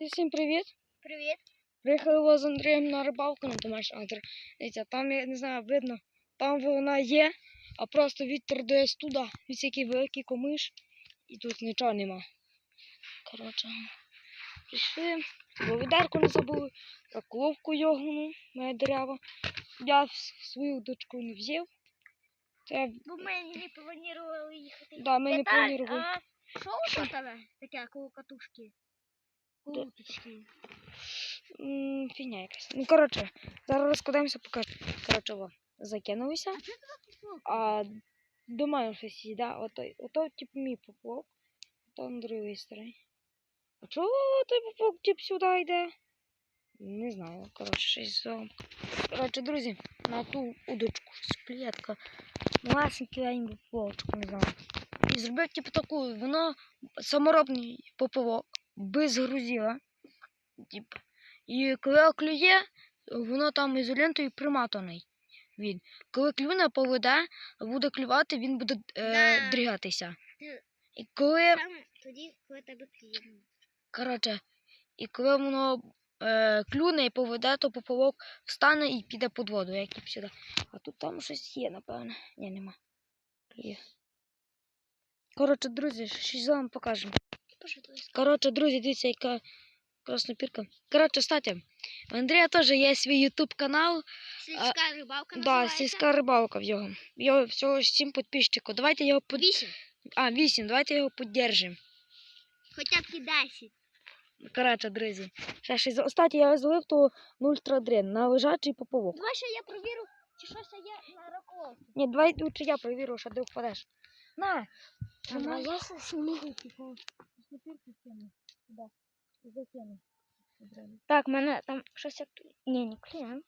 Всім привіт! Привіт. Приїхали з Андрієм на рибалку на озеро. Дивіться, там, я не знаю, видно, там вона є, а просто вітер десь туди, від який великий комиш, і тут нічого нема. Коротше, прийшли, відерку не забули, так ловку йогну, моя дерева. Я свою дочку не взяв. Це, Бо ми не планували їхати. да, ми не планували. А що у тебе таке коло катушки? Фігня якась. Ну, коротше, зараз розкладаємося, покажу. Коротше, во, закинулися. А думаю, що сі, ото, ото тип мій поплавок, ото на другій стороні. А чого той поплавок тип сюди йде? Не знаю, коротше, щось зо. Коротше, друзі, на ту удочку сплетка. Малесенький лень поплавочку, не знаю. І зробив типу таку, воно саморобний поплавок, без грузила. Тип. І коли клює, воно там ізолентою приматаний. Він. Коли клюне поведе, буде клювати, він буде е, Да. дрігатися. І коли, Там тоді, коли тебе клієнт. коротше, і коли воно е, клюне і поведе, то поплавок встане і піде під воду, як і сюди. А тут там щось є, напевне. Ні, нема. Є. Коротше, друзі, щось вам покажемо. То есть. Коротше, друзі, дивіться, яка краснопірка. Коротше, кстати, у Андрія теж є свій ютуб канал. Сільська рибалка Да, називається? сільська рибалка в його. Його всього 7 підписчиків. Давайте його под... Вісім. А, 8, давайте його піддержимо. Хоча б і десять. Коротше, друзі. Ще щось. Остаті я злив то ультрадрин на лежачий поповок. Давай ще я провірю, чи щось є на раколці. Ні, давай лучше я провірю, що ти впадеш. На! А Тримай. я сумію. Закину. Так, мене там щось як... Ні, не клієнт.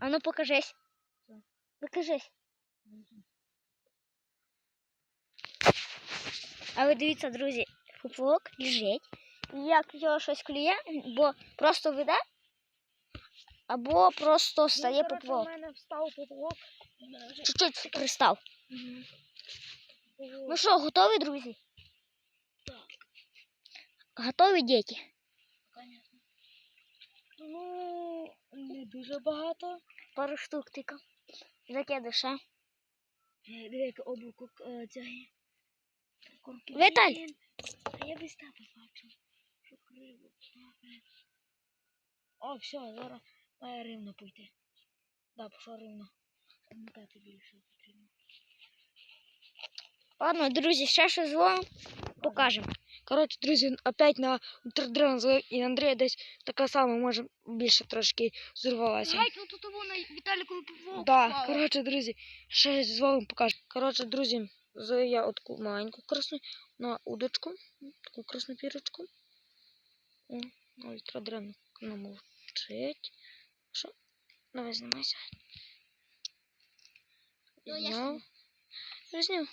А ну покажись. Покажись. Але дивіться, друзі, поплавок лежить. І Як його щось клює, бо просто веде, або просто стає У поплавок. мене встав поповок. Чуть-чуть пристав. Ну що, готові, друзі? Готові діти? Ну, не дуже багато. Пару штук тільки. Закидиш, а? Диви, яке облако е. Віталь! Блін, А я без тебе бачу. Що криво. О, все, зараз має рівно пойти. Да, пішла рівно. Мотати більше потрібно. Ладно, друзі, ще щось зло покажемо. Коротше, друзі, опять на ультрадрон і Андрія десь така сама, може більше трошки зірвалася. ну тут вона Віталіку поплавок Да, коротше, друзі, ще з вами покажу. Коротше, друзі, я отку маленьку красну на удочку, таку красну пірочку. Ультрадрен намовчить. Що? Давай знімайся. Ну, я Зняв.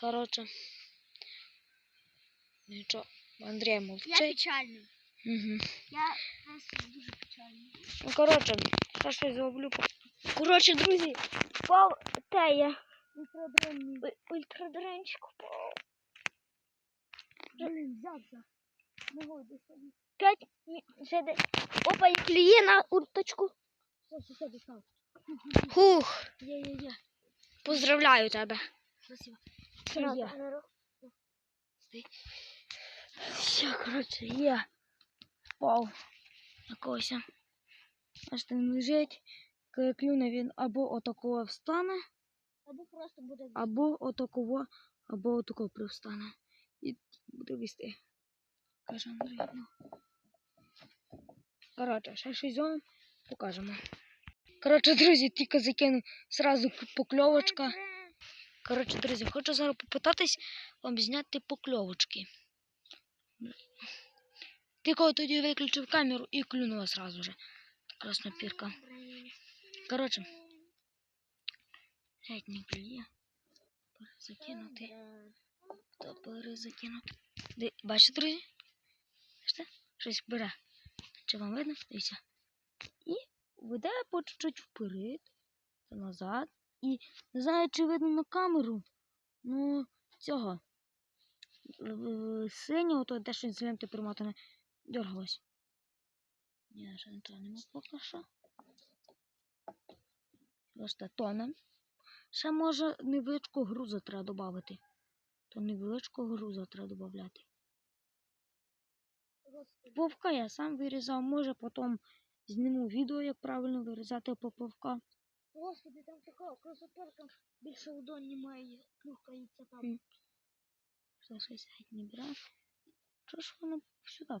Коротше. Нічого, Андрій Я мовчить. печальний. Угу. Я просто дуже печальний. Ну, коротше, я щось зроблю. Коротше, друзі, впав та я. Ультрадрен Ультрадренчик впав. Блін, взявся. Ногою достаю. П'ять мі- ще де. Опа, і клює на урточку. Все, все, все, достав. Хух, Є-є-є. поздравляю тебе. Спасибо. Все, Є. Все, коротше, є. Впав. Якогось. Аж там лежить. Коли клюне він або отакого встане, Або просто буде або отакого, або отакого привстане. І буде вести. Каже Андрій. Ну. Коротше, ще щось зробимо, покажемо. Коротше, друзі, тільки закинув зразу покльовочка. Коротше, друзі, хочу зараз попитатись вам зняти покльовочки. Тільки тоді виключив камеру і клюнула сразу же. Краснопірка. Коротше. Геть не клює. Перезакинути. То перезакинути. Бачите, друзі? Бачите? Щось бере. Чи вам видно? Дивіться. І веде по чуть-чуть вперед, назад. І не знаю, чи видно на камеру. Ну, цього. е, синього, то те, що з ленти примотане, дергалось. Ні, ще не то поки що. Просто тоне. Ще може невеличку грузу треба додати. То невеличку грузу треба додати. Поповка я сам вирізав, може потім зніму відео, як правильно вирізати поповка. Господи, там така красотерка більше у доні немає, плюхається там. Що щось геть не бере. Чого ж воно сюди?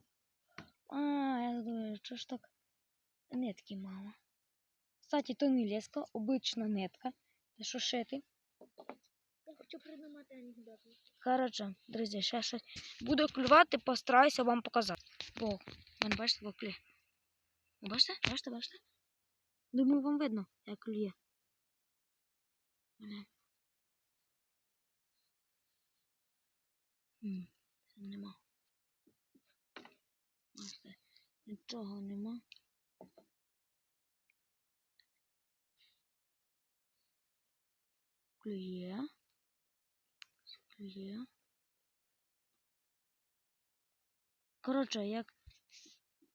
А, я думаю, що ж так нитки мало. Кстати, то не леска, обична нитка. Та що шити? Я хочу придумати анекдот. Коротше, друзі, ще щось буду клювати, постараюся вам показати. Бо, вон, бачите, бо клює. Бачите? Бачите, бачите? Думаю, вам видно, як клює. Мене. М, там нема. Нічого нема. Клює. Клює. Коротше, як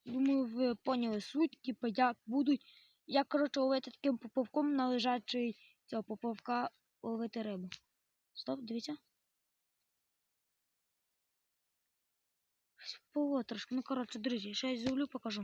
думаю, ви поняли суть, типу, як будуть. Як, коротше, ловити таким поповком на лежачий цього поповка ловити рибу. Стоп, дивіться. Було трошки. Ну, коротше, друзі, ще я зловлю, покажу.